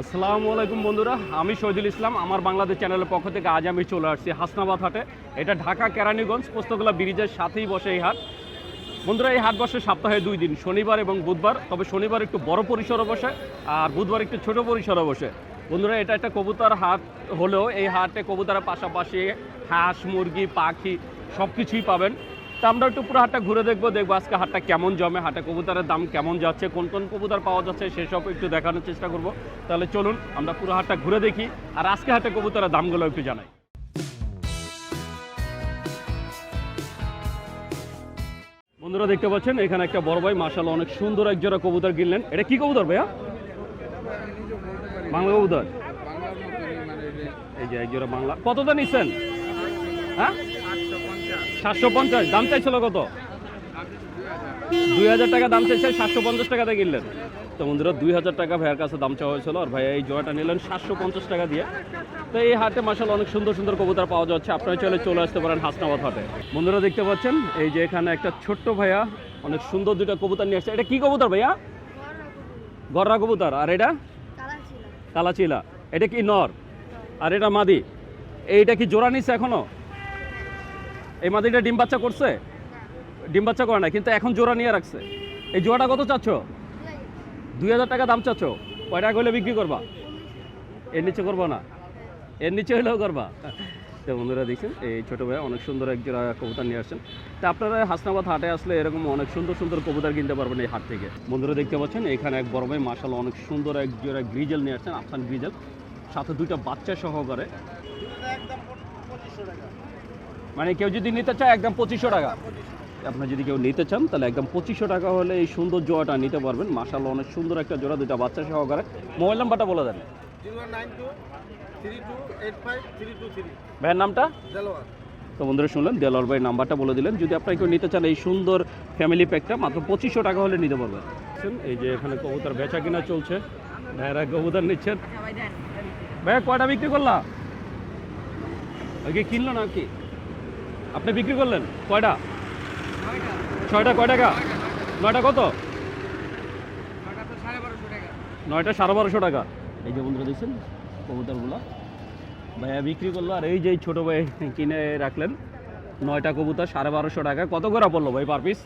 আসসালামু আলাইকুম বন্ধুরা, আমি শহীদুল ইসলাম, আমার বাংলাদেশ চ্যানেলের পক্ষ থেকে আজ আমি চলে আসছি হাসনাবাদ হাটে। এটা ঢাকা কেরানীগঞ্জ, পোস্তগোলা ব্রিজের সাথেই বসে এই হাট। বন্ধুরা, এই হাট বসে সপ্তাহে দুই দিন, শনিবার এবং বুধবার। তবে শনিবার একটু বড় পরিসরে বসে, আর বুধবার একটু ছোট পরিসরে বসে। বন্ধুরা, এটা একটা কবুতর হাট হলেও এই হাটে কবুতরের পাশাপাশি হাঁস, মুরগি, পাখি সব কিছুই পাবেন। তা আমরা একটু পুরো হাটটা ঘুরে দেখব দেখব আজকে হাটটা কেমন জমে হাটে কবুতরের দাম কেমন যাচ্ছে কোন কোন কবুতর পাওয়া যাচ্ছে সেসব একটু দেখানোর চেষ্টা করব। তাহলে চলুন আমরা পুরো হাটটা ঘুরে দেখি আর আজকে হাটে কবুতরের দামগুলো একটু জানাই। বন্ধুরা দেখতে পাচ্ছেন এখানে একটা বড় ভাই মার্শাল অনেক সুন্দর এক জোড়া কবুতর কিনলেন। এটা কি কবুতর ভাইয়া? বাংলা কবুতর? এই যে এক জোড়া বাংলা। কত দাম নিচ্ছেন? হ্যাঁ? সাতশো পঞ্চাশ দাম চাইছিল কত? দুই হাজার টাকা দাম চাইছে সাতশো পঞ্চাশ টাকাতে কিনলেন। তো বন্ধুরা দুই হাজার টাকা ভাইয়ের কাছে দাম চাওয়া হয়েছিল আর ভাইয়া এই জয়টা নিলেন সাতশো পঞ্চাশ টাকা দিয়ে। তো এই হাটে মাসাল অনেক সুন্দর সুন্দর কবুতর পাওয়া যাচ্ছে। আপনারা চলে চলে আসতে পারেন হাসনাবাদ হাটে। বন্ধুরা দেখতে পাচ্ছেন এই যে এখানে একটা ছোট্ট ভাইয়া অনেক সুন্দর দুটো কবুতর নিয়ে আসছে। এটা কি কবুতর ভাইয়া? গররা কবুতর। আর এটা? কালাচিলা। এটা কি নর? আর এটা মাদি। এইটা কি জোড়া নিচ্ছে এখনও? এই মাদিটা ডিম বাচ্চা করছে? ডিম বাচ্চা করে না কিন্তু এখন জোড়া নিয়ে রাখছে। এই জোড়াটা কত চাচ্ছ? দুই হাজার টাকা দাম চাচ্ছ? কয় টাকা হলে বিক্রি করবা? এর নিচে করব না? এর নিচে হলেও করবা? তো বন্ধুরা দেখছেন, এই ছোটো ভাই অনেক সুন্দর এক জোড়া কবুতর নিয়ে আসছেন। তা আপনারা হাসনাবাদ হাটে আসলে এরকম অনেক সুন্দর সুন্দর কবুতর কিনতে পারবেন এই হাট থেকে। বন্ধুরা দেখতে পাচ্ছেন, এখানে এক বড় ভাই মার্শাল অনেক সুন্দর এক জোড়া গ্রিজেল নিয়ে আসছেন, আফসান গ্রিজেল। সাথে দুইটা বাচ্চা সহকারে। মানে কেউ যদি নিতে চায় একদম পঁচিশশো টাকা। আপনি যদি কেউ নিতে চান তাহলে একদম পঁচিশশো টাকা হলে এই সুন্দর জোড়াটা নিতে পারবেন। মাসাল অনেক সুন্দর একটা জোড়া দুটা বাচ্চা সহকারে। মোবাইল নাম্বারটা বলে দেন। ভাইয়ের নামটা? দেলোয়ার। তো বন্ধুরা শুনলেন দেলার ভাই নাম্বারটা বলে দিলেন। যদি আপনারা কেউ নিতে চান এই সুন্দর ফ্যামিলি প্যাকটা মাত্র পঁচিশশো টাকা হলে নিতে পারবেন। এই যে এখানে কবুতর বেচা কিনা চলছে। ভাইয়েরা কবুতর নিচ্ছেন। ভাইয়া কয়টা বিক্রি করলা? ওই কিনলো না কি আপনি বিক্রি করলেন? কয়টা? ছয়টা, কয় টাকা? নয়টা কত? নয়টা সাড়ে বারোশো টাকা। এই যে বন্ধুরা দেখছেন, কবুতরগুলো। ভাইয়া বিক্রি করল, আর এই যে ছোটো ভাই কিনে রাখলেন, নয়টা কবুতর, সাড়ে বারোশো টাকা। কত করে পড়ল ভাই পার পিস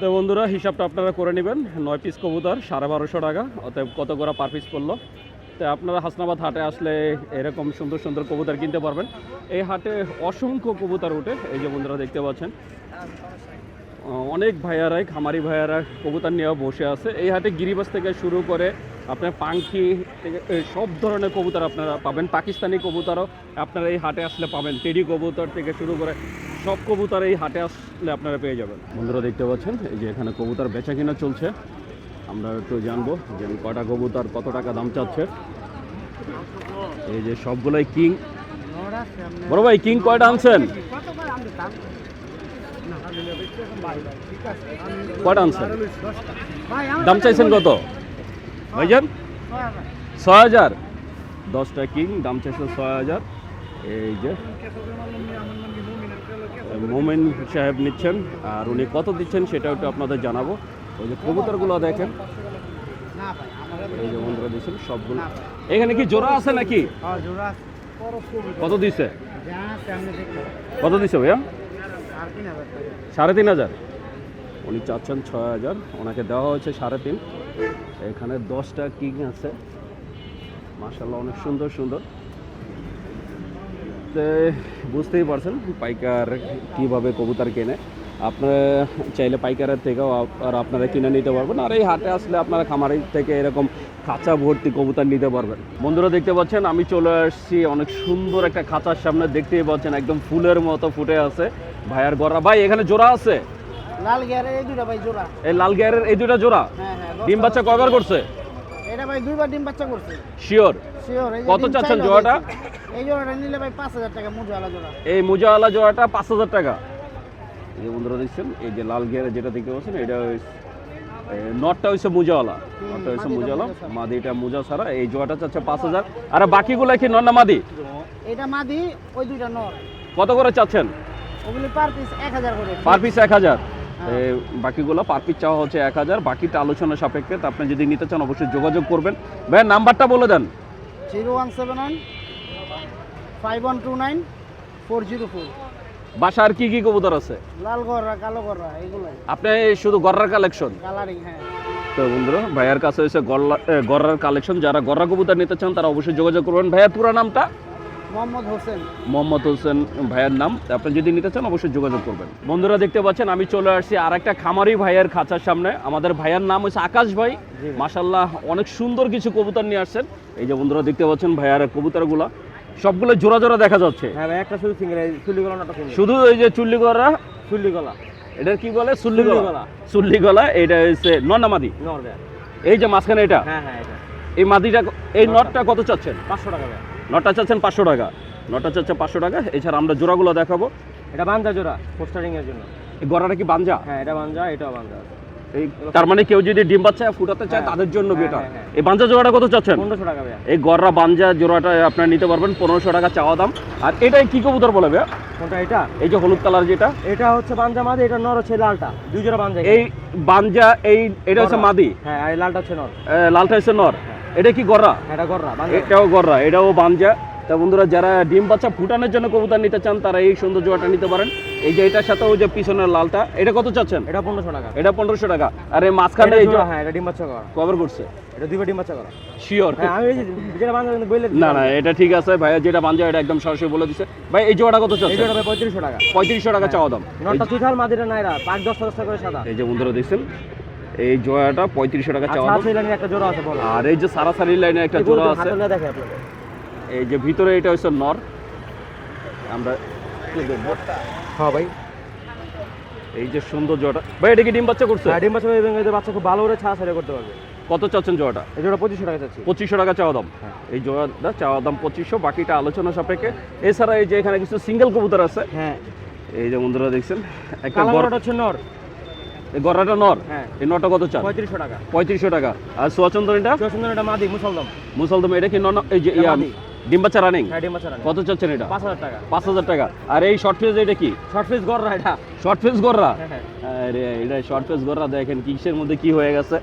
তো বন্ধুরা, হিসাবটা আপনারা করে নেবেন। নয় পিস কবুতর, সাড়ে বারোশো টাকা। অতএব কত করে পার পিস পড়ল? তো আপনারা হাসনাবাদ হাটে আসলে এরকম সুন্দর সুন্দর কবুতর কিনতে পারবেন। এই হাটে অসংখ্য কবুতর ওঠে, এই যে বন্ধুরা দেখতে পাচ্ছেন। অনেক ভাইয়ারাই, খামারি ভাইয়ারা কবুতর নিয়ে বসে আছে। এই হাটে গিরিবাস থেকে শুরু করে আপনার থেকে সব ধরনের কবুতর আপনারা পাবেন। পাকিস্তানি কবুতরও আপনারা এই হাটে আসলে পাবেন। টেডি কবুতর থেকে শুরু করে সব কবুতর এই হাটে আসলে আপনারা পেয়ে যাবেন। বন্ধুরা দেখতে পাচ্ছেন, এই যে এখানে কবুতর বেচা কিনা চলছে। আমরা একটু জানব যে কটা কবুতর কত টাকা দাম চাচ্ছে। এই যে সবগুলোই কিং। বড় ভাই, কিং কয়টা আনছেন? কয়টা আনছেন? দাম চাইছেন কত? ভাইজান? ছয় হাজার। দশটা কিং, দাম চাইছেন ছয় হাজার। এই যে মোমেন সাহেব নিচ্ছেন, আর উনি কত দিচ্ছেন সেটা একটু আপনাদের জানাব। ওই যে কবুতরগুলো দেখেন। এই যে সবগুলো। এখানে কি জোড়া আছে নাকি? কত দিচ্ছে কত দিচ্ছে ভাইয়া? সাড়ে তিন হাজার। উনি চাচ্ছেন ছয় হাজার। ওনাকে দেওয়া হয়েছে সাড়ে তিন। এখানে দশটা কিং আছে। মার্শাল্লাহ অনেক সুন্দর সুন্দর। বুঝতেই পারছেন পাইকার কীভাবে কবুতর কেনে। আপনারা চাইলে পাইকারের থেকেও আর আপনারা কিনে নিতে পারবেন। আর এই হাটে আসলে আপনারা খামারি থেকে এরকম খাঁচা ভর্তি কবুতর নিতে পারবেন। বন্ধুরা দেখতে পাচ্ছেন আমি চলে আসছি অনেক সুন্দর একটা খাঁচার সামনে। দেখতেই পাচ্ছেন একদম ফুলের মতো ফুটে আছে। ভাইয়ার গড়া। ভাই এখানে জোড়া আছে? লাল গিয়ারে এই দুটা ভাই জোড়া। এই লাল গিয়ারের এই দুটা জোড়া? হ্যাঁ হ্যাঁ ডিম বাচ্চা কয়বার করছে? এটা ভাই দুইবার ডিম বাচ্চা করছে। শিওর শিওর কত চাচ্ছেন জোড়াটা? এই জোড়াটা নিলে ভাই পাঁচ হাজার টাকা মুজওয়ালা জোড়া। এই মুজাওয়ালা জোড়াটা পাঁচ হাজার টাকা। এই যে বন্ধুরা দেখছেন এই যে লাল গিয়ারে যেটা দেখতে পাচ্ছেন এটা নটটা হচ্ছে মুজাওয়ালা। নটটা হচ্ছে মাদিটা মুজাওয়ালা। মুজা ছাড়া। মাদিটা মুজা ছাড়া এই জোয়াটা চাচ্ছে পাঁচ হাজার। আর বাকিগুলো কি নর না মাদি? এটা মাদি ওই দুইটা নর কত করে চাচ্ছেন? ওগুলি পার পিস এক হাজার করে। পার পিস এক হাজার। হ্যাঁ। বাকিগুলো পার পিস চাওয়া হচ্ছে এক হাজার। বাকিটা আলোচনা সাপেক্ষে তা আপনি যদি নিতে চান অবশ্যই যোগাযোগ করবেন। ভাইয়া নাম্বারটা বলে দেন। Zero one seven nine five one two nine four zero four. বাসার কি কি কবুতর আছে? লাল গররা কালো গররা এগুলাই। আপনি শুধু গররার কালেকশন কালারিং হ্যাঁ। তো বন্ধুরা ভাইয়ার কাছে হচ্ছে গররার কালেকশন যারা গররা কবুতর নিতে চান তারা অবশ্যই যোগাযোগ করবেন। ভাইয়ার পুরো নামটা? মোহাম্মদ হোসেন। মোহাম্মদ হোসেন ভাইয়ের নাম। আপনি যদি নিতে চান অবশ্যই যোগাযোগ করবেন। বন্ধুরা দেখতে পাচ্ছেন আমি চলে আসছি আর একটা খামারি ভাইয়ের খাঁচার সামনে। আমাদের ভাইয়ের নাম হচ্ছে আকাশ ভাই। মাসাল্লাহ অনেক সুন্দর কিছু কবুতর নিয়ে আসছেন। এই যে বন্ধুরা দেখতে পাচ্ছেন ভাইয়ার কবুতরগুলো। সবগুলো জোড়া জোড়া দেখা যাচ্ছে। হ্যাঁ ভাই একটা শুধু সিঙ্গেল চুল্লি গলাটা শুধু এই যে চুল্লি গলা চুল্লি গলা এটা কি বলে? সুল্লি চুল্লি গলা গলা। চুল্লি গলা এটা হচ্ছে নর্দে এই যে মাঝখানে এটা? হ্যাঁ হ্যাঁ এটা। এই মাদিটা এই নটটা কত চাচ্ছেন? পাঁচশো টাকা নটটা চাচ্ছেন পাঁচশো টাকা। নটটা চাচ্ছে পাঁচশো টাকা। এছাড়া আমরা জোড়াগুলো দেখাবো। এটা বাঞ্জা জোড়া পোস্টারিং এর জন্য। এই গড়াটা কি বাঞ্জা? হ্যাঁ এটা বাঞ্জা এটাও বাঞ্জা এই তার মানে কেউ যদি ডিম বাচ্চা ফুটাতে চায় হ্যাঁ, তাদের জন্য হ্যাঁ, বেটা হ্যাঁ, হ্যাঁ। এই বাঞ্জা জোড়াটা কত চাচ্ছেন? পনেরোশো টাকা এই গররা বাঞ্জা জোড়াটা আপনার নিতে পারবেন পনেরোশো টাকা চাওয়া দাম। আর এটাই কি কবুতর বলে ভাইয়া? কোনটা এটা? এই যে হলুদ কালার যেটা। এটা হচ্ছে বাঞ্জা মাদি এটা নর হচ্ছে লালটা। দুই জোড়া বাঞ্জা এই বাঞ্জা এই এটা হচ্ছে মাদি? হ্যাঁ লালটা হচ্ছে নর। লালটা হচ্ছে নর। এটা কি গররা? এটা গররা এটাও গররা এটাও বাঞ্জা। তা বন্ধুরা যারা ডিম বাচ্চা ফুটানোর জন্য কবুতর নিতে চান তারা এই সুন্দর জোড়াটা নিতে পারেন। এই যে এটার সাথে ওই যে পিছনের লালটা এটা কত চাচ্ছেন? এটা পনেরোশো টাকা। এটা পনেরোশো টাকা। আর এই মাঝখানে এটা এই হ্যাঁ এটা ডিম বাচ্চা করা। কভার করছে। এটা দুইবার ডিম বাচ্চা করা। শিওর হ্যাঁ আমি যেটা বাঞ্জা না না এটা ঠিক আছে। ভাইয়া যেটা বাঞ্জা এটা একদম সরাসরি বলে দিছে। ভাই এই জোড়াটা কত চাচ্ছে ভাই পঁয়ত্রিশশো টাকা। পঁয়ত্রিশশো টাকা চাওয়া দাম। চুঠাল মাদিটা নাইরা পাঁচ দশ দশটা করে সাদা। এই যে বন্ধুরা দেখছেন এই জোড়াটা পঁয়ত্রিশশো টাকা চাওয়া আচ্ছা দাম একটা জোড়া আছে আর এই যে সারাসারি লাইনে একটা জোড়া আছে। দেখে আপনাদের। এই যে ভিতরে এটা হচ্ছে নর। আমরা দেখব। হ্যাঁ ভাই। এই যে সুন্দর জোড়াটা ভাই এটা কি ডিম বাচ্চা করছে? হ্যাঁ ডিম বাচ্চা এবং এদের বাচ্চা খুব ভালো করে ছাড়া ছাড়া করতে পারবে। কত চাচ্ছেন জোড়াটা? এই জোড়া পঁচিশশো টাকা চাচ্ছি। পঁচিশশো টাকা চাওয়া দাম। হ্যাঁ। এই জোড়াটা চাওয়া দাম পঁচিশশো বাকিটা আলোচনা সাপেক্ষে। এছাড়া এই যে এখানে কিছু সিঙ্গেল কবুতর আছে। হ্যাঁ। এই যে বন্ধুরা দেখছেন একটা গরুটা হচ্ছে নর। এই গড়াটা নর? হ্যাঁ। এই নটা কত চান? পঁয়ত্রিশশো টাকা। পঁয়ত্রিশশো টাকা। আর চুয়াশন্দন এটা? মাদি মুসলদম। মুসলদম এটা কি নন এই যে ইয়া। ডিম বাচ্চা রানিং হ্যাঁ ডিম বাচ্চা রানী। কত চাচ্ছেন এটা পাঁচ হাজার টাকা। পাঁচ হাজার টাকা। আর এই শর্ট ফেজ এটা কি? শর্ট পিস গররা এটা। শর্ট ফেজ গররা আরে এটা শর্ট ফেজ গররা দেখেন কিসের মধ্যে কি হয়ে গেছে।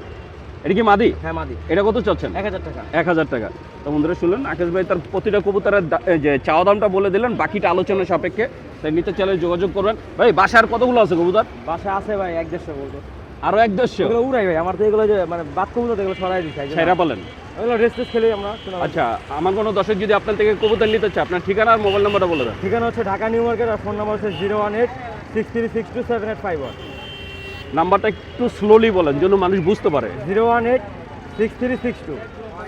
এটা কি মাদি? হ্যাঁ মাদি। এটা কত চাচ্ছেন এক হাজার টাকা। এক হাজার টাকা। তো বন্ধুরা শুনলেন আকাশ ভাই তার প্রতিটা কবুতরের যে চাওয়া দামটা বলে দিলেন বাকিটা আলোচনা সাপেক্ষে। তাই নিতে চাইলে যোগাযোগ করবেন। ভাই বাসার কতগুলো আছে কবুতর? বাসা আছে ভাই এক দেড়শো বলতো আরও এক দেড়শো? উড়াই ভাই আমার তো এগুলো মানে বাদ কবুতর এগুলো ছড়াই দিচ্ছে সেরা বলেন। আমরা আচ্ছা আমার কোনো দর্শক যদি আপনার থেকে কবুতর নিতে চায় আপনার ঠিকানা আর মোবাইল নাম্বারটা বলে দেন। ঠিকানা হচ্ছে ঢাকা নিউ মার্কেট আর ফোন নাম্বার হচ্ছে zero one eight six three six two seven eight five one. নাম্বারটা একটু স্লোলি বলেন যেন মানুষ বুঝতে পারে। Zero one eight six three six two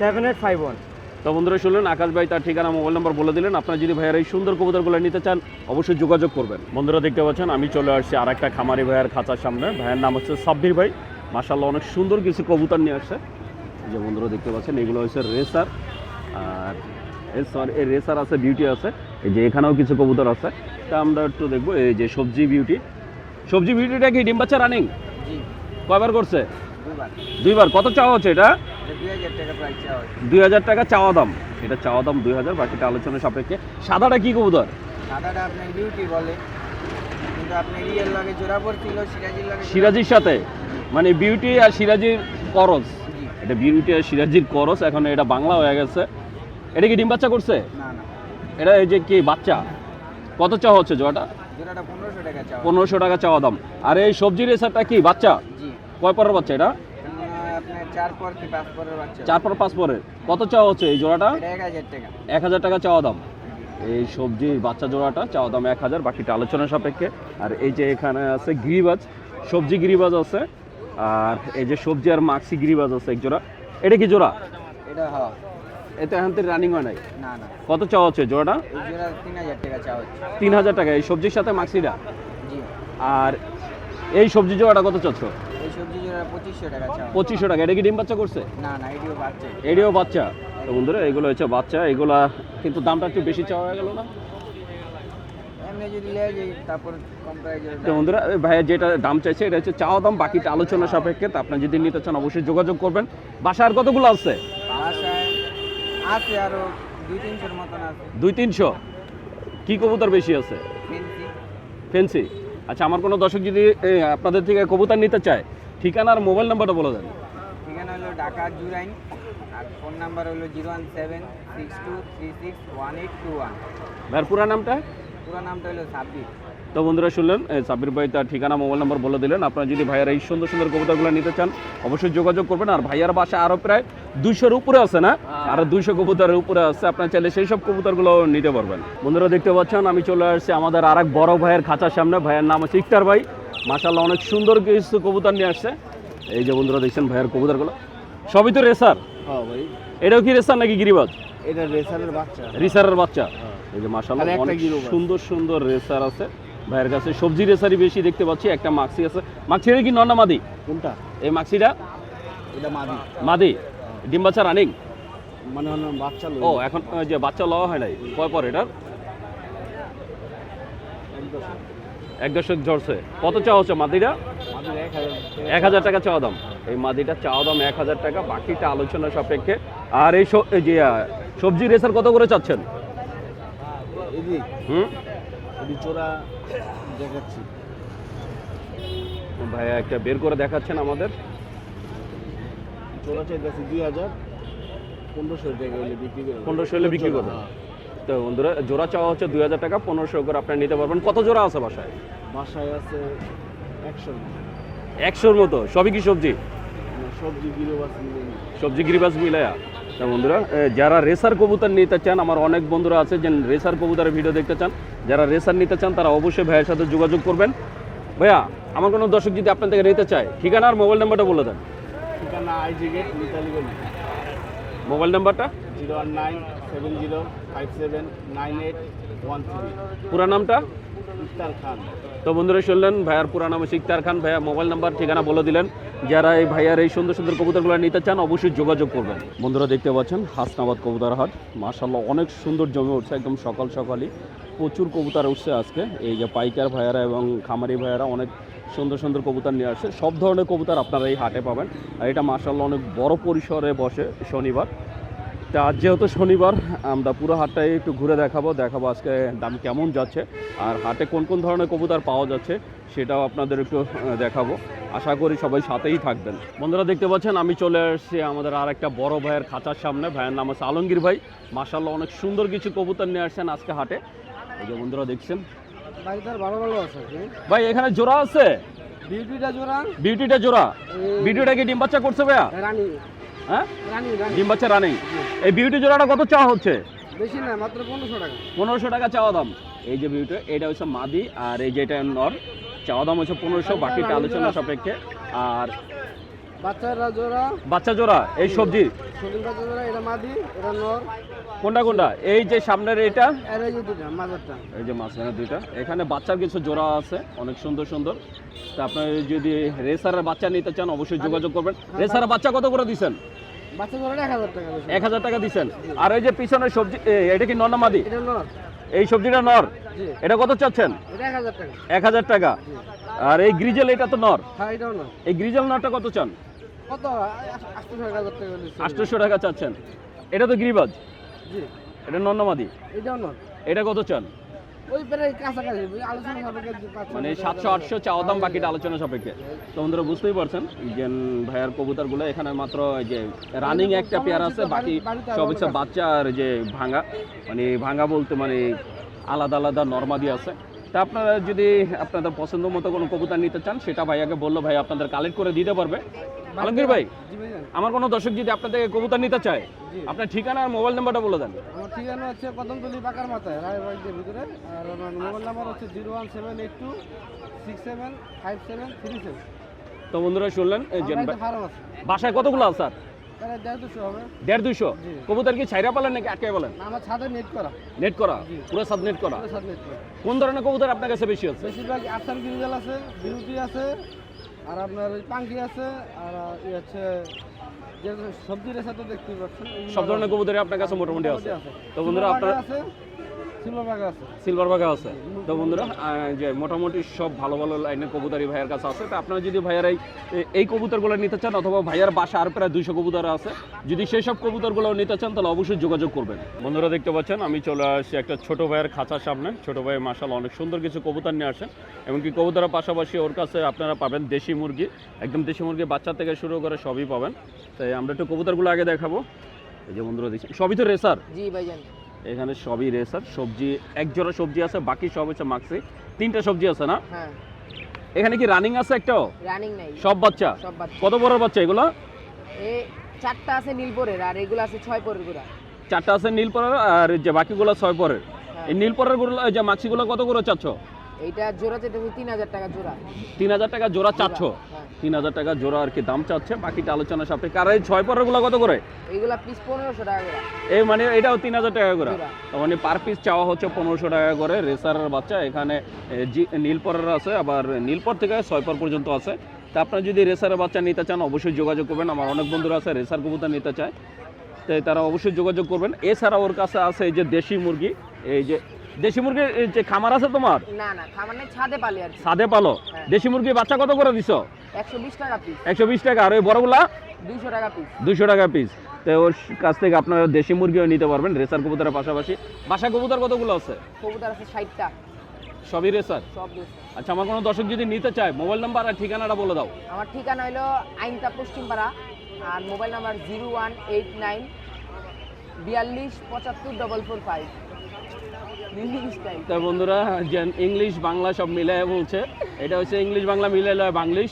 seven eight five one. তো বন্ধুরা শুনলেন আকাশ ভাই তার ঠিকানা মোবাইল নাম্বার বলে দিলেন। আপনার যদি ভাইয়ের এই সুন্দর কবুতরগুলো নিতে চান অবশ্যই যোগাযোগ করবেন। বন্ধুরা দেখতে পাচ্ছেন আমি চলে আসছি আর একটা খামারি ভাইয়ের খাঁচার সামনে। ভাইয়ের নাম হচ্ছে সাব্বির ভাই। মাসাল্লাহ অনেক সুন্দর কিছু কবুতর নিয়ে আসছে। যে বন্ধুরা দেখতে পাচ্ছেন এগুলো হচ্ছে রেসার আর সরি এই রেসার আছে বিউটি আছে। এই যে এখানেও কিছু কবুতর আছে। তা আমরা একটু দেখব এই যে সবজি বিউটি সবজি বিউটিটা কি ডিম বাচ্চা রানিং কয়বার করছে? দুইবার। কত চাওয়া হচ্ছে এটা? দুই হাজার টাকা চাওয়া দাম। এটা চাওয়া দাম দুই হাজার বাকিটা আলোচনা সাপেক্ষে। সাদাটা কি কবুতর? সাদাটা আপনার বিউটি বলে। সিরাজির সাথে? মানে বিউটি আর সিরাজির করস জি এটা বিউটি আর সিরাজির করস এখন এটা বাংলা হয়ে গেছে। এটা কি ডিম বাচ্চা করছে? এটা এই যে কি বাচ্চা? কত চাওয়া হচ্ছে জোয়াটা পনেরোশো টাকা চাওয়া। দাম। আর এই সবজি রেসারটা কি বাচ্চা? কয় পরের বাচ্চা এটা? চার পর পাঁচ পরের কত চাওয়া হচ্ছে এই জোড়াটা? এক হাজার টাকা। এক হাজার টাকা চাওয়া দাম। এই সবজির বাচ্চা জোড়াটা চাওয়া দাম এক হাজার বাকিটা আলোচনা সাপেক্ষে। আর এই যে এখানে আছে গিরিবাজ সবজি গিরিবাজ আছে। আর এই যে সবজি আর মাক্সি গিরিবাজ আছে এক জোড়া। এটা কি জোড়া? এটা হ এতে এখন রানিং হয় নাই? না না। কত চাওয়া হচ্ছে জোড়াটা? জোড়া তিন হাজার টাকা চাওয়া হচ্ছে। তিন হাজার টাকা। এই সবজির সাথে মাক্সিটা জি। আর এই সবজি জোড়াটা কত চাচ্ছ? এই সবজি জোড়া পঁচিশশো টাকা পঁচিশশো টাকা। এটা কি ডিম বাচ্চা করছে? না না এটিও বাচ্চা। এটিও বাচ্চা। তো বন্ধুরা এগুলো হচ্ছে বাচ্চা। এগুলা কিন্তু দামটা একটু বেশি চাওয়া হয়ে গেল না? এমনি যদি লেয় যাই তারপর কম প্রাইজে তো বন্ধুরা ভাইয়া যেটা দাম চাইছে এটা হচ্ছে চাওয়া দাম বাকিটা আলোচনা সাপেক্ষে। তা আপনি যদি নিতে চান অবশ্যই যোগাযোগ করবেন। বাসার কতগুলো আছে? বাসায় আছে আরও দুই তিনশোর মতন আছে। দুই তিনশো? কি কবুতর বেশি আছে? ফেন্সি। ফেন্সি? আচ্ছা আমার কোনো দর্শক যদি আপনাদের থেকে কবুতর নিতে চায় ঠিকানা আর মোবাইল নাম্বারটা বলে দেন। ঠিকানা হলো ঢাকা জুরাইন আর ফোন নাম্বার হলো zero one seven six two three six one eight two one. ভাইয়ের পুরা নামটা? পুরো নামটা হলো সাব্বির। তো বন্ধুরা শুনলেন সাব্বির ভাই তার ঠিকানা মোবাইল নাম্বার বলে দিলেন। আপনারা যদি ভাইয়ার এই সুন্দর সুন্দর কবুতরগুলো নিতে চান অবশ্যই যোগাযোগ করবেন। আর ভাইয়ার বাসা আরও প্রায় দুইশোর উপরে আছে না? আর দুইশো কবুতরের উপরে আছে। আপনার চাইলে সেই সব কবুতরগুলো নিতে পারবেন। বন্ধুরা দেখতে পাচ্ছেন আমি চলে আসছি আমাদের আর এক বড় ভাইয়ের খাঁচার সামনে। ভাইয়ের নাম হচ্ছে ইফতার ভাই। মাসাল্লাহ অনেক সুন্দর কিছু কবুতর নিয়ে আসছে। এই যে বন্ধুরা দেখছেন ভাইয়ের কবুতরগুলো। সবই তো রেসার? হ্যাঁ ভাই। এটাও কি রেসার নাকি গিরিবাজ? এটা রেসারের বাচ্চা। রেসারের বাচ্চা। এই যে মাসাল্লাহ অনেক সুন্দর সুন্দর রেসার আছে। ভাইয়ের কাছে সবজি রেসারই বেশি দেখতে পাচ্ছি। একটা মাক্সি আছে। মাক্সিটা কি নন্না মাদি? কোনটা? এই মাক্সিটা? এটা মাদি। মাদি। ডিম বাচ্চা রানিং মানে বাচ্চা ও এখন যে বাচ্চা লওয়া হয় নাই কয় পর এটার? এক দশক। ঝরছে। কত চাওয়া হচ্ছে মাদিটা? এক হাজার। টাকা চাওয়া দাম। এই মাদিটা চাওয়া দাম এক হাজার টাকা। বাকিটা আলোচনা সাপেক্ষে। আর এই যে সবজি রেসার কত করে চাচ্ছেন? হুম? চোরা দেখাচ্ছি। ভাইয়া একটা বের করে দেখাচ্ছেন আমাদের। চোরা চাইতেছি দুই হাজার পনেরোশো টাকা হলে বিক্রি করে পনেরোশো হলে বিক্রি হ্যাঁ। তো বন্ধুরা জোড়া চাওয়া হচ্ছে দুই হাজার টাকা পনেরোশো করে আপনি নিতে পারবেন। কত জোড়া আছে বাসায়? বাসায় আছে একশো একশোর মতো? সবই কি সবজি? সবজি গিরো বাস সবজি গিরিবাস মিলায়া? তা বন্ধুরা যারা রেসার কবুতর নিতে চান আমার অনেক বন্ধুরা আছে যে রেসার কবুতরের ভিডিও দেখতে চান যারা রেসার নিতে চান তারা অবশ্যই ভাইয়ের সাথে যোগাযোগ করবেন। ভাইয়া আমার কোনো দর্শক যদি আপনার থেকে নিতে চায় ঠিকানা আর মোবাইল নাম্বারটা বলে দেন। ঠিকানা আইজি গেট মোবাইল নাম্বারটা zero one nine seven zero five seven nine eight one three. পুরা নামটা? ইফতার খান। তো বন্ধুরা শুনলেন, ভাইয়ার পুরা নাম ইকতার খান, ভাইয়া মোবাইল নাম্বার, ঠিকানা বলে দিলেন। যারা এই ভাইয়ার এই সুন্দর সুন্দর কবুতরগুলো নিতে চান, অবশ্যই যোগাযোগ করবেন। বন্ধুরা দেখতে পাচ্ছেন, হাসনাবাদ কবুতর হাট। মার্শাল্লাহ অনেক সুন্দর জমে উঠছে, একদম সকাল সকালই। প্রচুর কবুতর উঠছে আজকে। এই যে পাইকার ভাইয়ারা এবং খামারি ভাইয়ারা অনেক সুন্দর সুন্দর কবুতর নিয়ে আসছে। সব ধরনের কবুতর আপনারা এই হাটে পাবেন। আর এটা মার্শাল্লাহ অনেক বড় পরিসরে বসে শনিবার। তা আজ যেহেতু শনিবার আমরা পুরো হাটটাই একটু ঘুরে দেখাবো দেখাবো আজকে দাম কেমন যাচ্ছে আর হাটে কোন কোন ধরনের কবুতর পাওয়া যাচ্ছে সেটাও আপনাদের একটু দেখাবো। আশা করি সবাই সাথেই থাকবেন। বন্ধুরা দেখতে পাচ্ছেন আমি চলে আসছি আমাদের আর একটা বড় ভাইয়ের খাঁচার সামনে। ভাইয়ের নাম আছে আলমগীর ভাই। মাসাল্লাহ অনেক সুন্দর কিছু কবুতর নিয়ে আসছেন আজকে হাটে। এই যে বন্ধুরা দেখছেন। ভাই এখানে জোড়া আছে? বিউটিটা জোড়া? বিউটিটা জোড়া? বিউটিটা কি ডিম বাচ্চা করছে ভাইয়া? রানী। হ্যাঁ? ডিম বাচ্চা রানিং এই বিউটি জোড়াটা কত চাওয়া হচ্ছে? বেশি না মাত্র পনেরোশো টাকা। পনেরোশো টাকা চাওয়া দাম। এই যে বিউটি এটা হচ্ছে মাদি আর এই যে এটা নর চাওয়া দাম হচ্ছে পনেরোশো বাকিটা আলোচনা সাপেক্ষে। আর বাচ্চারা জোড়া বাচ্চা জোড়া এই সবজি? শরীর বাচ্চা জোড়া এটা মাদি এটা নর। কোনটা কোনটা? এই যে সামনের এটা আর এই যে দুটা মাজারটা এই যে মাঝখানে দুইটা। এখানে বাচ্চার কিছু জোড়া আছে অনেক সুন্দর সুন্দর। তা আপনার যদি রেসারের বাচ্চা নিতে চান অবশ্যই যোগাযোগ করবেন। রেসারের বাচ্চা কত করে বাচ্চা জোড়াটা এক হাজার টাকা এক হাজার টাকা দিচ্ছেন আর এই যে পিছনের সবজি এটা কি নর না মাদি? এটা নর। এই সবজিটা নর? এটা কত চাচ্ছেন? এক হাজার টাকা। আর এই গ্রিজেল এটা তো নর? হ্যাঁ নর। এই গ্রিজেল নরটা কত চান? কত? আটশো টাকা আটশোশো টাকা চাচ্ছেন। এটা তো গিরিবাজ। এটা নন্নমাদি এটা কত চান? মানে সাতশো আটশো চাওয়া দাম বাকিটা আলোচনা সাপেক্ষে। তো বন্ধুরা বুঝতেই পারছেন যে ভাইয়ার কবুতরগুলো এখানে মাত্র যে রানিং একটা পেয়ার আছে বাকি সব হচ্ছে বাচ্চা আর যে ভাঙা। মানে ভাঙা বলতে মানে আলাদা আলাদা নর্মাদি আছে। তা আপনারা যদি আপনাদের পছন্দ মতো কোনো কবুতর নিতে চান সেটা ভাইয়াকে বলল ভাই আপনাদের কালেক্ট করে দিতে পারবে। আলমগীর ভাই আমার কোনো দর্শক যদি আপনাদের কবুতর নিতে চায় আপনার ঠিকানা আর মোবাইল নাম্বারটা বলে দেন। আমার ঠিকানা হচ্ছে কদমতলি পাকার মাথায় রায়বাড়ির ভিতরে। আর আমার মোবাইল নাম্বার হচ্ছে zero one seven eight two six seven five seven three seven. তো বন্ধুরা শুনলেন এই বাসায় কতগুলো আছে? স্যার দেড় দুইশো কবুতর কি ছাইরা পালেন নাকি আটকে বলেন আমার ছাদে নেট করা। নেট করা? পুরো সাত নেট করা? পুরো ছাদ নেট করা। কোন ধরনের কবুতর আপনার কাছে বেশি আছে? বেশিরভাগ গিরিজাল আছে বিউটি আছে আর আপনার ওই পাঙ্কি আছে আর ই হচ্ছে যে সবজি রেসা তো পাচ্ছেন। সব ধরনের কবুতরই আপনার কাছে মোটামুটি আছে। তো বন্ধুরা আপনার আছে সিলভার বাঘ আছে। সিলভার বাগা আছে। তো বন্ধুরা যে মোটামুটি সব ভালো ভালো লাইনের কবুতরই ভাইয়ের কাছে আছে। তো আপনারা যদি ভাইয়ার এই এই কবুতরগুলো নিতে চান অথবা ভাইয়ার বাসা আর প্রায় দুইশো কবুতর আছে যদি সেই সব কবুতরগুলো নিতে চান তাহলে অবশ্যই যোগাযোগ করবেন। বন্ধুরা দেখতে পাচ্ছেন আমি চলে আসছি একটা ছোট ভাইয়ের খাঁচার সামনে। ছোট ভাই মাসাল অনেক সুন্দর কিছু কবুতর নিয়ে আসেন এমনকি কবুতরের পাশাপাশি ওর কাছে আপনারা পাবেন দেশি মুরগি। একদম দেশি মুরগি বাচ্চা থেকে শুরু করে সবই পাবেন। তাই আমরা একটু কবুতরগুলো আগে দেখাবো। এই যে বন্ধুরা দেখছি সবই তো রেসার? জি ভাইজান। এখানে সবই রেসার সবজি এক জোড়া সবজি আছে বাকি সব হচ্ছে মাক্সি তিনটা সবজি আছে না? হ্যাঁ। এখানে কি রানিং আছে একটাও? রানিং নাই। সব বাচ্চা? সব বাচ্চা। কত বড় বাচ্চা এগুলো? এ চারটা আছে নীলপরের আর এগুলো আছে ছয় পরের গুড়া। চারটা আছে নীল পরের আর যে বাকিগুলো ছয় পরের। হ্যাঁ। এই নীল পরেরগুলো যে মাক্সিগুলো কত করে চাচ্ছ? এইটা জোড়া চেতেছে তিন হাজার টাকা জোড়া। তিন হাজার টাকা জোড়া চাচ্ছ? হ্যাঁ। তিন হাজার টাকা জোড়া আর কি দাম চাচ্ছে? বাকিটা আলোচনা সাপেক্ষে। আর এই ছয় কত করে? এইগুলা পিস পনেরোশো টাকা করে। এই মানে এটাও তিন হাজার টাকা করে। মানে পার পিস চাওয়া হচ্ছে পনেরোশো টাকা করে। রেসারের বাচ্চা এখানে নীলপরের আছে আবার নীলপর থেকে ছয়পর পর্যন্ত আছে। তা আপনারা যদি রেসারের বাচ্চা নিতে চান অবশ্যই যোগাযোগ করবেন। আমার অনেক বন্ধুরা আছে রেসার কবুতর নিতে চায়। তাই তারা অবশ্যই যোগাযোগ করবেন। এছাড়া ওর কাছে আছে এই যে দেশি মুরগি এই যে দেশি মুরগির যে খামার আছে তোমার? না না খামার নেই ছাদে পালি আর সাদে পালো? হ্যাঁ। দেশি মুরগির বাচ্চা কত করে দিছো? একশো বিশ টাকা পিস একশো বিশ টাকা আর ওই বড়গুলা? দুইশো টাকা পিস দুশো টাকা পিস তো ওর কাছ থেকে আপনারা দেশি মুরগিও নিতে পারবেন রেসার কবুতরের পাশাপাশি। বাসা কবুতর কতগুলো আছে? কবুতর আছে ষাটটা। সবই রেসার? সব দেশ আচ্ছা আমার কোনো দর্শক যদি নিতে চায় মোবাইল নাম্বার আর ঠিকানাটা বলে দাও। আমার ঠিকানা হলো আইনতা পশ্চিমপাড়া আর mobile number zero one eight nine বিয়াল্লিশ পঁচাত্তর ডবল ফোর ফাইভ। তো বন্ধুরা ইংলিশ বাংলা সব মিলাই বলছে। এটা হচ্ছে ইংলিশ বাংলা মিলাই লয় বাংলিশ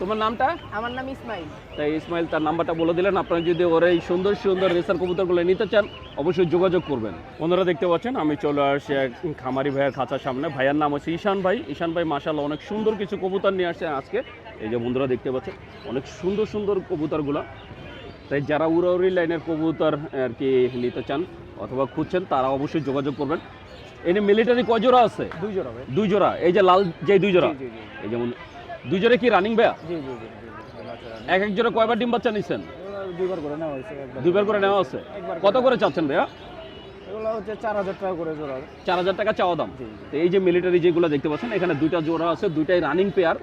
তোমার নামটা? আমার নাম ইসমাইল তাই ইসমাইল তার নাম্বারটা বলে দিলেন। আপনারা যদি ওর এই সুন্দর সুন্দর রেসার কবুতরগুলো নিতে চান অবশ্যই যোগাযোগ করবেন। বন্ধুরা দেখতে পাচ্ছেন আমি চলে আসছি এক খামারি ভাইয়ের খাঁচার সামনে। ভাইয়ার নাম হচ্ছে ঈশান ভাই। ঈশান ভাই মাসাল অনেক সুন্দর কিছু কবুতর নিয়ে আসছে আজকে। এই যে বন্ধুরা দেখতে পাচ্ছেন অনেক সুন্দর সুন্দর কবুতরগুলো। তাই যারা উড়াউড়ি লাইনের কবুতর আর কি নিতে চান অথবা খুঁজছেন তারা অবশ্যই যোগাযোগ করবেন। এনে মিলিটারি কয় জোড়া আছে? দুই জোড়া ভাই। দুই জোড়া এই যে লাল যে দুই জোড়া এই যেমন দুই জোড়া কি রানিং ভাইয়া জি জি জি এক এক জোড়া কয়বার ডিম বাচ্চা নিচ্ছেন দুইবার করে নেওয়া হয়েছে দুইবার করে নেওয়া আছে কত করে চাচ্ছেন ভাইয়া? এগুলো হচ্ছে চার হাজার টাকা করে জোড়া। চার হাজার টাকা চাওয়া দাম। তো এই যে মিলিটারি যেগুলো দেখতে পাচ্ছেন এখানে দুইটা জোড়া আছে দুইটাই রানিং পেয়ার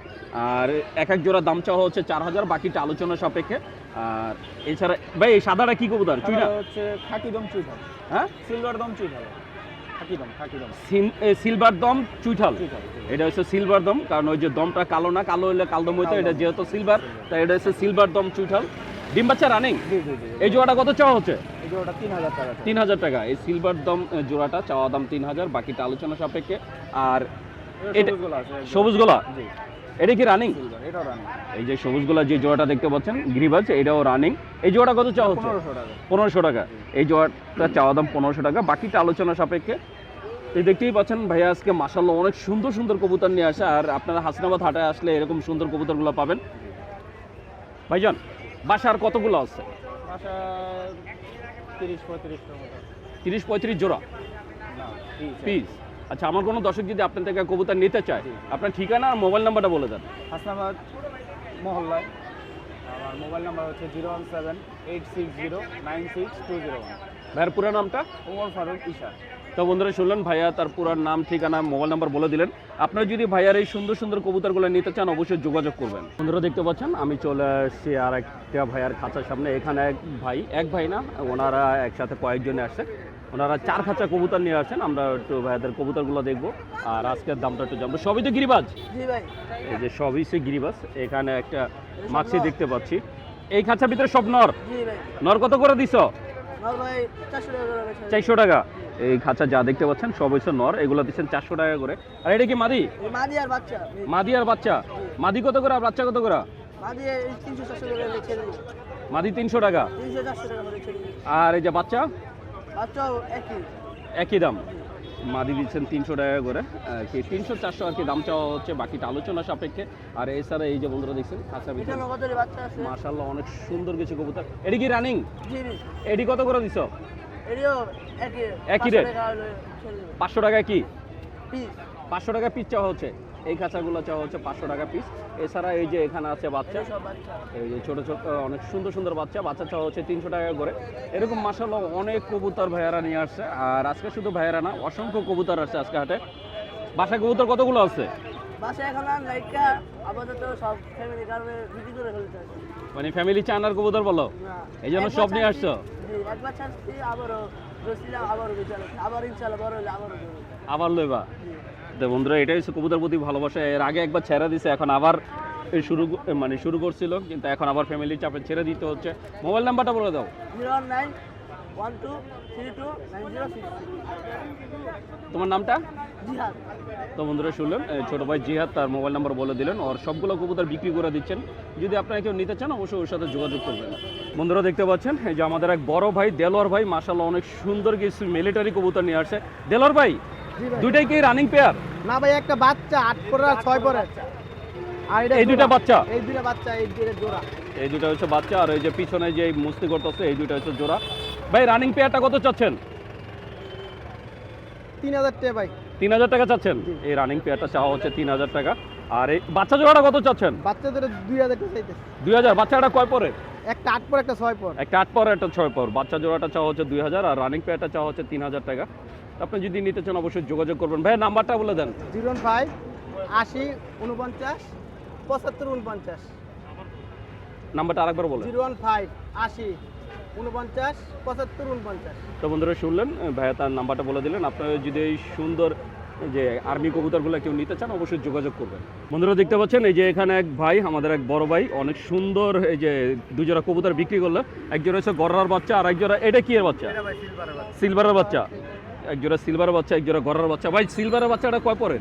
আর এক এক জোড়া দাম চাওয়া হচ্ছে চার হাজার বাকিটা আলোচনা সাপেক্ষে। আর এছাড়া ভাই এই সাদাটা কি কবুতর? চুইটা? হচ্ছে খাকি দম চুইঠাল। হ্যাঁ? সিলভার দম সিম- সিলভার দম চুইঠাল। এটা হচ্ছে সিলভার দম কারণ ওই যে দমটা কালো না কালো হলে কালদম হইতো এটা যেহেতু সিলভার তাই এটা হচ্ছে সিলভার দম চুইঠাল। ডিম বাচ্চা রানিং এই জোড়াটা কত চাওয়া হচ্ছে? জোড়াটা তিন হাজার টাকা তিন হাজার টাকা। এই সিলভার দম জোড়াটা চাওয়া দাম তিন হাজার বাকিটা আলোচনা সাপেক্ষে। আর একদম। সবুজগুলা এটা কি রানিং এই যে সবুজগুলা যে জোড়াটা দেখতে পাচ্ছেন গ্রিবাজ এটাও রানিং এই জোড়াটা কত চাওয়া হচ্ছে? পনেরোশো টাকা। এই জোড়াটা চাওয়া দাম পনেরোশো টাকা। বাকিটা আলোচনা সাপেক্ষে। এই দেখতেই পাচ্ছেন ভাইয়া আজকে মাসাল্লাহ অনেক সুন্দর সুন্দর কবুতর নিয়ে আসে। আর আপনারা হাসনাবাদ হাটে আসলে এরকম সুন্দর কবুতরগুলো পাবেন। ভাইজান বাসার কতগুলো আছে? বাসা তিরিশ পঁয়ত্রিশটার মতো তিরিশ পঁয়ত্রিশ জোড়া? না পিস পিস আচ্ছা আমার কোনো দর্শক যদি আপনার থেকে কবুতর নিতে চায় আপনার ঠিকানা আর মোবাইল নাম্বারটা বলে দেন। হাসনাবাদ মহল্লায়। আমার মোবাইল নাম্বার হচ্ছে zero one seven eight six zero nine six two zero one. ভাইয়ের পুরো নামটা? ওমর ফারুক ঈশা তো বন্ধুরা শুনলেন ভাইয়া তার পুরার নাম ঠিকানা মোবাইল নাম্বার বলে দিলেন। আপনারা যদি ভাইয়ার এই সুন্দর সুন্দর কবুতরগুলো নিতে চান অবশ্যই যোগাযোগ করবেন। বন্ধুরা দেখতে পাচ্ছেন আমি চলে আসছি আর একটা ভাইয়ার খাঁচার সামনে। এখানে এক ভাই এক ভাই না ওনারা একসাথে কয়েকজনে আসছে। ওনারা চার খাঁচা কবুতর নিয়ে আসছেন আমরা একটু ভাইয়াদের কবুতরগুলো দেখব। আর আজকের দামটা একটু জানব। সবই তো গিরিবাজ? এই যে সবই সে গিরিবাজ। এখানে একটা মাক্সি দেখতে পাচ্ছি। এই খাঁচার ভিতরে সব নর? নর কত করে দিছ? চারশো টাকা এই খাঁচা যা দেখতে পাচ্ছেন সব হচ্ছে নর এগুলো দিচ্ছেন চারশো টাকা করে। আর এটা কি মাদি? মাদি আর বাচ্চা। মাদি আর বাচ্চা? মাদি কত করে আর বাচ্চা কত করে? মাদি তিনশো টাকা। আর এই যে বাচ্চা? একই দাম। মাদি দিচ্ছেন তিনশো টাকা করে। কি তিনশো চারশো আর কি দাম চাওয়া হচ্ছে বাকিটা আলোচনা সাপেক্ষে। আর এছাড়া এই যে বন্ধুরা দেখছেন খাঁচা ভিতরে আছে। মার্শাল্লাহ অনেক সুন্দর কিছু কবুতর। এটি কি রানিং? এটি কত করে দিছ? একই রেট পাঁচশো টাকা হলে পাঁচশো টাকা কি? পাঁচশো টাকা পিস চাওয়া হচ্ছে? এই খাঁচাগুলো চাওয়া হচ্ছে পাঁচশো টাকা পিস এছাড়া এই যে এখানে আছে বাচ্চা। এই যে ছোট ছোট অনেক সুন্দর সুন্দর বাচ্চা। বাচ্চা চাওয়া হচ্ছে তিনশো টাকা করে। এরকম মাসাল্লাহ অনেক কবুতর ভাইয়ারা নিয়ে আসছে। আর আজকে শুধু ভাইয়ারা না অসংখ্য কবুতর আসছে আজকে হাটে। বাসায় কবুতর কতগুলো আছে? ফ্যামিলি। মানে ফ্যামিলি চায়নার কবুতর বলো? এই জন্য সব নিয়ে আসছো? আবার লইবা। তো বন্ধুরা এটাই হচ্ছে কবুতর প্রতি ভালোবাসা। এর আগে একবার ছেড়ে দিছে এখন আবার শুরু মানে শুরু করছিল কিন্তু এখন আবার ফ্যামিলি চাপে ছেড়ে দিতে হচ্ছে। মোবাইল নাম্বারটা বলে দাও। তোমার নামটা? তো বন্ধুরা শুনলেন ছোট ভাই জিহাদ তার মোবাইল নাম্বার বলে দিলেন। ওর সবগুলো কবুতর বিক্রি করে দিচ্ছেন। যদি আপনারা কেউ নিতে চান অবশ্যই ওর সাথে যোগাযোগ করবেন। বন্ধুরা দেখতে পাচ্ছেন এই যে আমাদের এক বড় ভাই দেলোয়ার ভাই মাসাল্লাহ অনেক সুন্দর কিছু মিলিটারি কবুতর নিয়ে আসছে। দেলোয়ার ভাই দুইটাই কি রানিং পেয়ার না ভাই একটা বাচ্চা আট পরে আর ছয় পরে আর এই দুইটা বাচ্চা? এই দুইটা বাচ্চা এই দুইটা জোড়া। এই দুটো হচ্ছে বাচ্চা আর এই যে পিছনে যে মুস্তি করতেছে এই দুটো হচ্ছে জোড়া। ভাই রানিং পেয়ারটা কত চাচ্ছেন? তিন হাজার টাকা ভাই। তিন হাজার টাকা চাচ্ছেন? এই রানিং পেয়ারটা চাওয়া হচ্ছে তিন হাজার টাকা। আর এই বাচ্চা জোড়াটা কত চাচ্ছেন? বাচ্চাদের দুই হাজার টাকা চাইতেছে। দুই হাজার বাচ্চাটা কয় পরে একটা আট পর একটা ছয় পর। একটা আট পর একটা ছয় পর। বাচ্চা জোড়াটা চাওয়া হচ্ছে দুই হাজার আর রানিং পেয়ারটা চাওয়া হচ্ছে তিন হাজার টাকা। আপনি যদি নিতে চান অবশ্যই যোগাযোগ করবেন। ভাই নাম্বারটা বলে দেন। জিরো ফাইভ আশি উনপঞ্চাশ পঁচাত্তর উনপঞ্চাশ নাম্বারটা আরেকবার বলেন জিরো ওয়ান ফাইভ আশি উনপঞ্চাশ পঁচাত্তর উনপঞ্চাশ তো বন্ধুরা শুনলেন ভাইয়া তার নাম্বারটা বলে দিলেন। আপনারা যদি এই সুন্দর যে আর্মি কবুতরগুলো কেউ নিতে চান, অবশ্যই যোগাযোগ করবেন। বন্ধুরা দেখতে পাচ্ছেন, এই যে এখানে এক ভাই, আমাদের এক বড় ভাই, অনেক সুন্দর এই যে দুজোড়া কবুতর বিক্রি করল। এক জোড়া হচ্ছে গড়ার বাচ্চা, আর এক জোড়া এটা কি এর বাচ্চা? সিলভারের বাচ্চা। একজোড়া সিলভারের বাচ্চা এক জোড়া গড়ার বাচ্চা। ভাই, সিলভারের বাচ্চাটা কয় পরে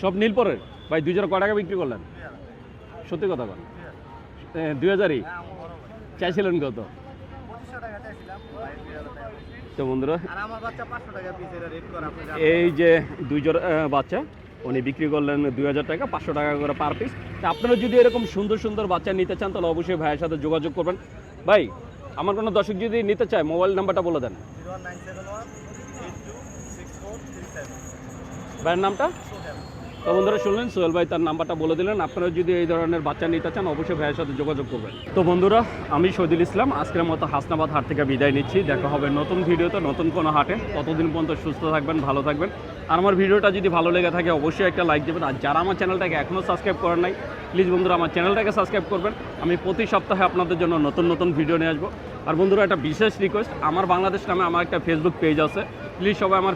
সব নীল পরে ভাই দুই জোড়া কয় টাকা বিক্রি করলেন? সত্যি কথা বল। দুই হাজারই? চাইছিলেন কত তো বন্ধুরা আর আমার বাচ্চা পাঁচশো টাকা পিস এটা রেট করা আপনি এই যে দুই জোড়া বাচ্চা উনি বিক্রি করলেন দুই হাজার টাকা পাঁচশো টাকা করে পার পিস তা আপনারা যদি এরকম সুন্দর সুন্দর বাচ্চা নিতে চান তাহলে অবশ্যই ভাইয়ের সাথে যোগাযোগ করবেন। ভাই আমার কোনো দর্শক যদি নিতে চায় মোবাইল নাম্বারটা বলে দেন। ভাইয়ের নামটা? তো বন্ধুরা শুনলেন, সোহেল ভাই তার নাম্বারটা বলে দিলেন। আপনারা যদি এই ধরনের বাচ্চা নিতে চান, অবশ্যই ভাইয়ের সাথে যোগাযোগ করবেন। তো বন্ধুরা, আমি শহীদুল ইসলাম, আজকের মতো হাসনাবাদ হাট থেকে বিদায় নিচ্ছি। দেখা হবে নতুন ভিডিওতে, নতুন কোনো হাটে। ততদিন পর্যন্ত সুস্থ থাকবেন, ভালো থাকবেন। আর আমার ভিডিওটা যদি ভালো লেগে থাকে, অবশ্যই একটা লাইক দেবেন। আর যারা আমার চ্যানেলটাকে এখনও সাবস্ক্রাইব করেন নাই, প্লিজ বন্ধুরা, আমার চ্যানেলটাকে সাবস্ক্রাইব করবেন। আমি প্রতি সপ্তাহে আপনাদের জন্য নতুন নতুন ভিডিও নিয়ে আসব। আর বন্ধুরা, একটা বিশেষ রিকোয়েস্ট আমার বাংলাদেশ নামে আমার একটা ফেসবুক পেজ আছে। প্লিজ সবাই আমার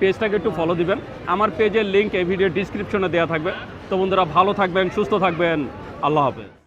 পেজটাকে একটু ফলো দিবেন। আমার পেজের লিঙ্ক এই ভিডিও ডিসক্রিপশনে দেওয়া থাকবে। তো বন্ধুরা, ভালো থাকবেন, সুস্থ থাকবেন। আল্লাহ হাফেজ।